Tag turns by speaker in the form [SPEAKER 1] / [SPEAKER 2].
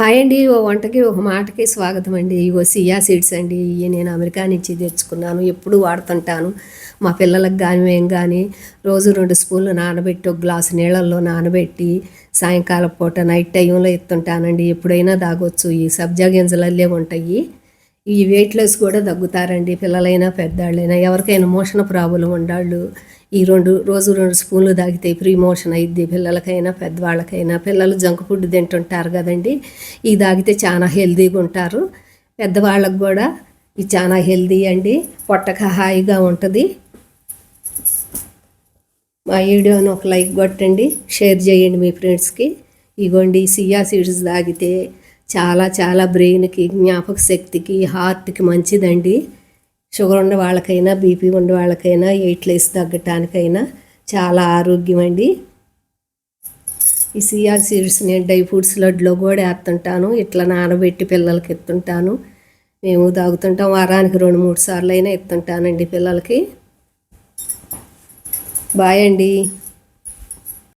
[SPEAKER 1] Hi అండి ఓ వంటకి ఒక మాటకి స్వాగతం అండి ఇవో సియా సీడ్స్ అండి. ఇవి నేను అమెరికా నుంచి తెచ్చుకున్నాను. ఎప్పుడు వాడుతుంటాను. మా పిల్లలకు కానీ మేము కానీ రోజు రెండు స్పూన్లు నానబెట్టి ఒక గ్లాసు నీళ్ళల్లో నానబెట్టి సాయంకాలం పూట నైట్ టైంలో ఎత్తుంటానండి. ఎప్పుడైనా తాగొచ్చు. ఈ సబ్జా గింజలల్లే ఉంటాయి. ఈ వెయిట్ లెస్ కూడా తగ్గుతారండి. పిల్లలైనా పెద్దవాళ్ళైనా ఎవరికైనా మోషన్ ప్రాబ్లం ఉండాళ్ళు. ఈ రెండు రోజు రెండు స్పూన్లు తాగితే ప్రిమోషన్ అయిద్ది. పిల్లలకైనా పెద్దవాళ్ళకైనా. పిల్లలు జంక్ ఫుడ్ తింటుంటారు కదండి. ఇది తాగితే చాలా హెల్తీగా ఉంటారు. పెద్దవాళ్ళకు కూడా ఇది చాలా హెల్తీ అండి. పొట్టక హాయిగా ఉంటుంది. మా వీడియోని ఒక లైక్ కొట్టండి. షేర్ చేయండి మీ ఫ్రెండ్స్కి ఇగోండి సియా సీడ్స్ తాగితే చాలా చాలా బ్రెయిన్కి జ్ఞాపక శక్తికి హార్ట్కి మంచిదండి. షుగర్ ఉన్న వాళ్ళకైనా బీపీ ఉన్న వాళ్ళకైనా ఎయిట్ లైస్ తగ్గటానికైనా చాలా ఆరోగ్యం అండి ఈ సియా సీడ్స్ నేను డ్రై ఫ్రూట్స్ లడ్లో కూడా వేస్తుంటాను. ఇట్లా నానబెట్టి పిల్లలకి ఎత్తుంటాను మేము తాగుతుంటాం. వారానికి రెండు మూడు సార్లు అయినా ఎత్తుంటానండి పిల్లలకి. బాయ్ అండి.